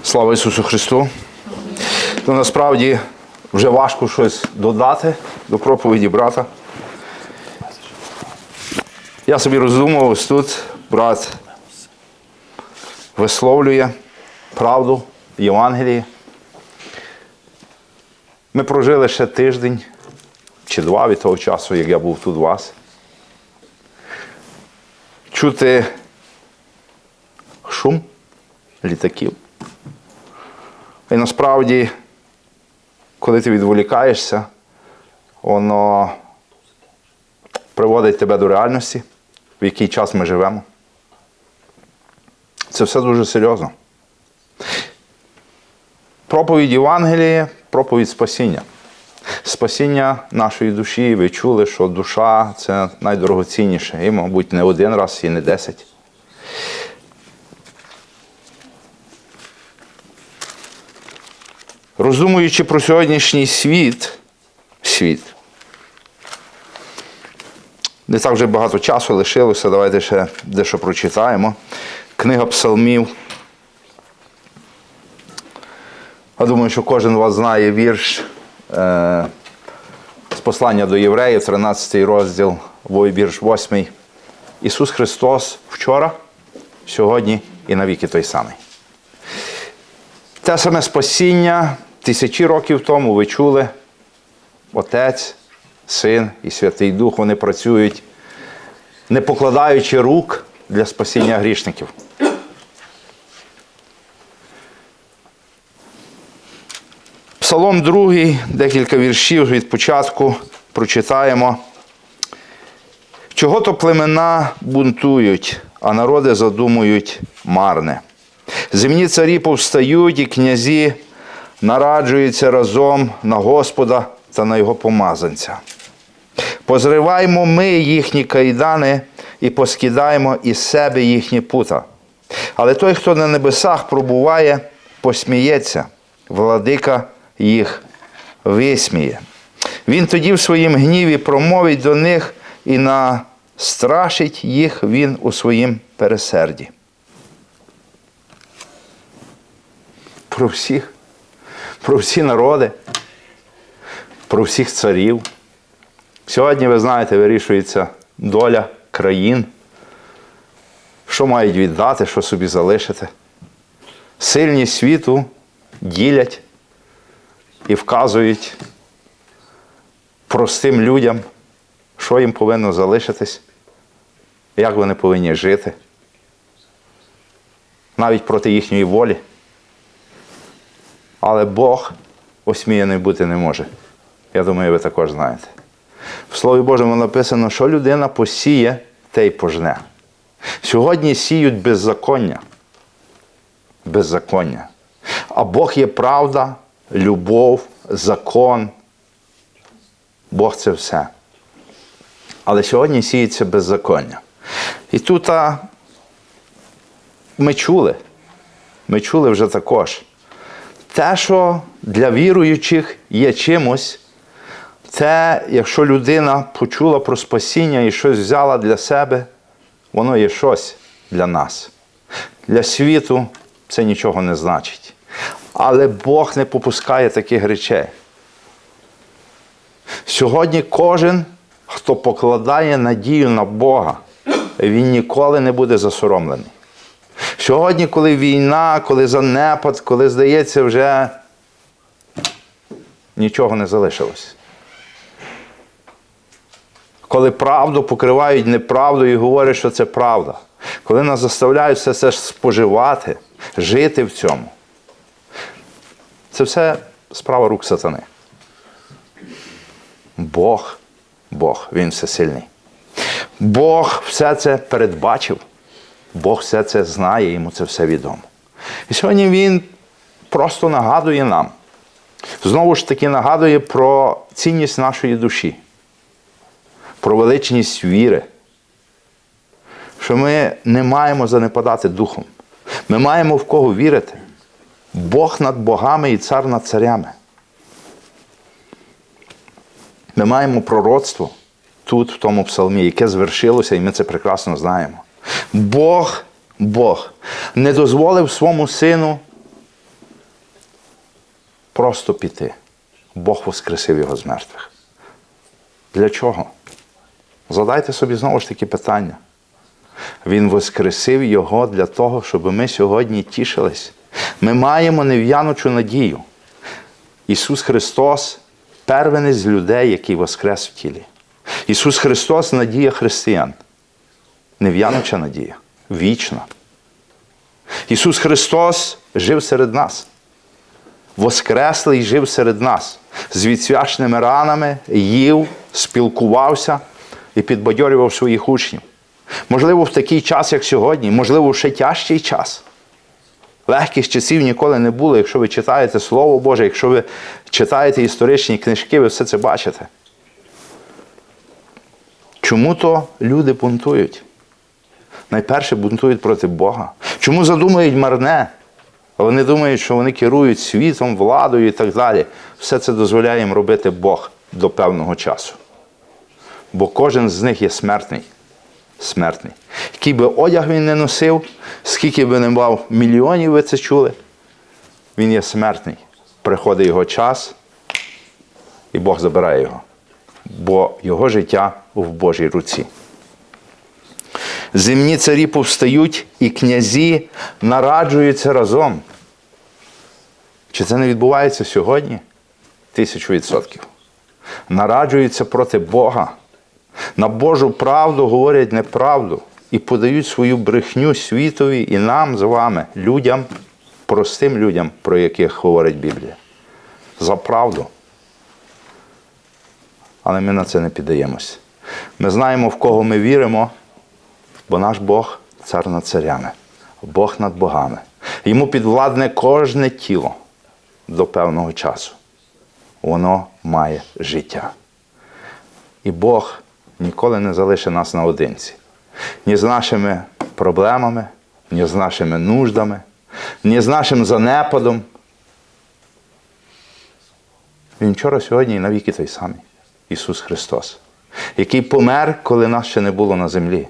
Слава Ісусу Христу! Ну, насправді вже важко щось додати до проповіді брата. Я собі роздумував, ось тут брат висловлює правду в Євангелії. Ми прожили ще тиждень чи два від того часу, як я був тут у вас. Чути шум літаків. І насправді, коли ти відволікаєшся, воно приводить тебе до реальності, в який час ми живемо. Це все дуже серйозно. Проповідь Євангелії, проповідь спасіння. Спасіння нашої душі. Ви чули, що душа це найдорогоцінніше. І, мабуть, не один раз і не десять. Роздумуючи про сьогоднішній світ, світ. Не так вже багато часу лишилося, давайте ще дещо прочитаємо. Книга Псалмів. Я думаю, що кожен з вас знає вірш е, з послання до євреїв, 13 розділ, вірш 8. Ісус Христос вчора, сьогодні і навіки той самий. Те саме спасіння тисячі років тому ви чули. Отець, Син і Святий Дух вони працюють, не покладаючи рук для спасіння грішників. Псалом 2, декілька віршів від початку прочитаємо. Чого то племена бунтують, а народи задумують марне. Земні царі повстають, і князі нараджуються разом на Господа та на його помазанця. Позриваймо ми їхні кайдани і поскидаємо із себе їхні пута. Але той, хто на небесах пробуває, посміється, владика їх висміє. Він тоді в своїм гніві промовить до них і настрашить їх він у своїм пересерді. Про всіх, про всі народи, про всіх царів. Сьогодні, ви знаєте, вирішується доля країн, що мають віддати, що собі залишити. Сильні світу ділять і вказують простим людям, що їм повинно залишитись, як вони повинні жити, навіть проти їхньої волі. Але Бог осміяний бути не може. Я думаю, ви також знаєте. В Слові Божому написано, що людина посіє, те й пожне. Сьогодні сіють беззаконня. Беззаконня. А Бог є правда, любов, закон. Бог це все. Але сьогодні сіється беззаконня. І тут а, ми чули, ми чули вже також. Те, що для віруючих є чимось, це, якщо людина почула про спасіння і щось взяла для себе, воно є щось для нас. Для світу це нічого не значить. Але Бог не попускає таких речей. Сьогодні кожен, хто покладає надію на Бога, він ніколи не буде засоромлений. Сьогодні, коли війна, коли занепад, коли здається, вже нічого не залишилось. Коли правду покривають неправдою і говорять, що це правда. Коли нас заставляють все це споживати, жити в цьому. Це все справа рук сатани. Бог, Бог, Він всесильний. Бог все це передбачив. Бог все це знає, йому це все відомо. І сьогодні Він просто нагадує нам, знову ж таки нагадує про цінність нашої душі, про величність віри, що ми не маємо занепадати духом. Ми маємо в кого вірити. Бог над богами і цар над царями. Ми маємо пророцтво тут, в тому псалмі, яке звершилося, і ми це прекрасно знаємо. Бог, Бог не дозволив своєму сину просто піти. Бог воскресив його з мертвих. Для чого? Задайте собі знову ж таки питання. Він воскресив його для того, щоб ми сьогодні тішились. Ми маємо нев'янучу надію. Ісус Христос первенець людей, який воскрес в тілі. Ісус Христос надія християн. Нев'януча надія, вічна. Ісус Христос жив серед нас. Воскреслий жив серед нас з відсвячними ранами, їв, спілкувався і підбадьорював своїх учнів. Можливо, в такий час, як сьогодні, можливо, в ще тяжчий час. Легких часів ніколи не було. Якщо ви читаєте Слово Боже, якщо ви читаєте історичні книжки, ви все це бачите. Чому то люди бунтують? Найперше бунтують проти Бога. Чому задумують марне? Вони думають, що вони керують світом, владою і так далі. Все це дозволяє їм робити Бог до певного часу. Бо кожен з них є смертний. Смертний. Який би одяг він не носив, скільки би не мав мільйонів, ви це чули, він є смертний. Приходить його час, і Бог забирає його. Бо його життя в Божій руці. Земні царі повстають і князі нараджуються разом. Чи це не відбувається сьогодні? Тисячу відсотків. Нараджуються проти Бога. На Божу правду говорять неправду і подають свою брехню світові і нам з вами, людям, простим людям, про яких говорить Біблія. За правду. Але ми на це не піддаємось. Ми знаємо, в кого ми віримо, бо наш Бог цар над царями, Бог над богами. Йому підвладне кожне тіло до певного часу. Воно має життя. І Бог ніколи не залишить нас наодинці. Ні з нашими проблемами, ні з нашими нуждами, ні з нашим занепадом. Він вчора, сьогодні і навіки той самий Ісус Христос, який помер, коли нас ще не було на землі,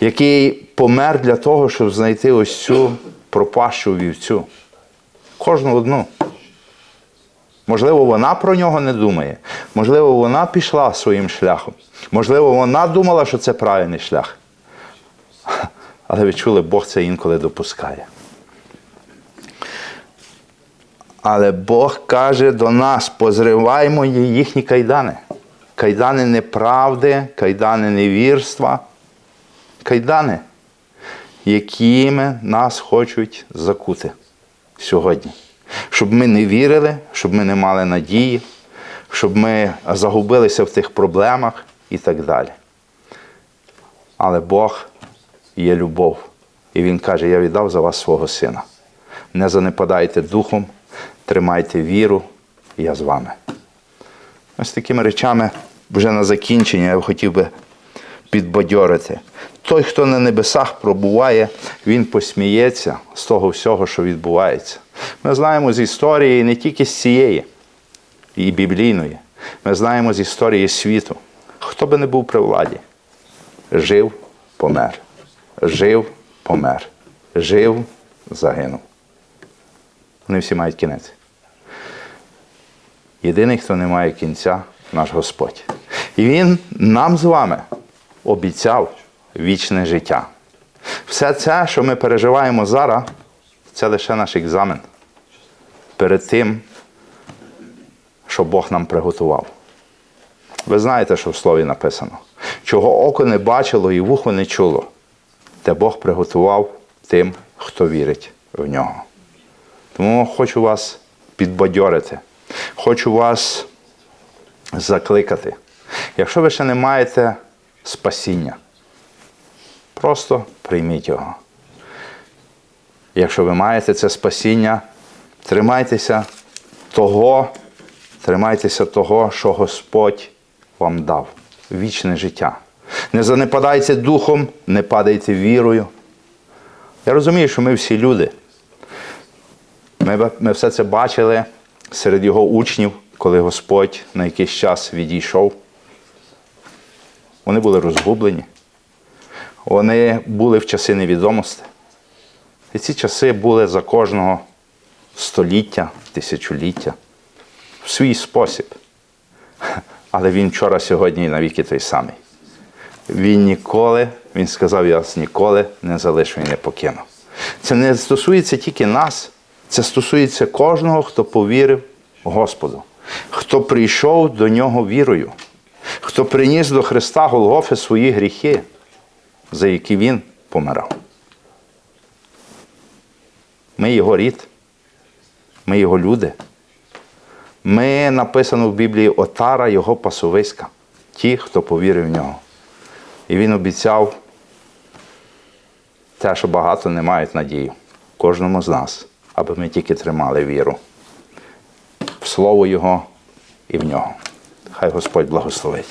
який помер для того, щоб знайти ось цю пропащу вівцю. Кожну одну. Можливо, вона про нього не думає. Можливо, вона пішла своїм шляхом. Можливо, вона думала, що це правильний шлях. Але ви чули, Бог це інколи допускає. Але Бог каже до нас: позриваймо їхні кайдани. Кайдани неправди, кайдани невірства, кайдани, якими нас хочуть закути сьогодні. Щоб ми не вірили, щоб ми не мали надії, щоб ми загубилися в тих проблемах і так далі. Але Бог є любов. І Він каже: Я віддав за вас свого сина. Не занепадайте духом, тримайте віру, я з вами. Ось такими речами вже на закінчення я хотів би підбадьорити. Той, хто на небесах пробуває, він посміється з того всього, що відбувається. Ми знаємо з історії не тільки з цієї, і біблійної. Ми знаємо з історії світу. Хто би не був при владі, жив, помер. Жив, помер. Жив, загинув. Вони всі мають кінець. Єдиний, хто не має кінця, наш Господь. І Він нам з вами обіцяв вічне життя. Все це, що ми переживаємо зараз, це лише наш екзамен перед тим, що Бог нам приготував. Ви знаєте, що в слові написано, чого око не бачило і вухо не чуло, те Бог приготував тим, хто вірить в нього. Тому хочу вас підбадьорити, хочу вас закликати. Якщо ви ще не маєте спасіння, просто прийміть його. Якщо ви маєте це спасіння, тримайтеся того, тримайтеся того, що Господь вам дав вічне життя. Не занепадайте духом, не падайте вірою. Я розумію, що ми всі люди. Ми, ми все це бачили серед його учнів, коли Господь на якийсь час відійшов. Вони були розгублені. Вони були в часи невідомості. І ці часи були за кожного століття, тисячоліття в свій спосіб. Але він вчора, сьогодні і навіки той самий. Він ніколи, він сказав, я вас ніколи не залишу і не покину. Це не стосується тільки нас, це стосується кожного, хто повірив Господу, хто прийшов до нього вірою, хто приніс до Христа Голгофи свої гріхи, за які він помирав. Ми його рід, ми його люди. Ми написано в Біблії отара його пасовиська, ті, хто повірив в нього. І він обіцяв те, що багато не мають надію кожному з нас, аби ми тільки тримали віру в Слово Його і в нього. Хай Господь благословить.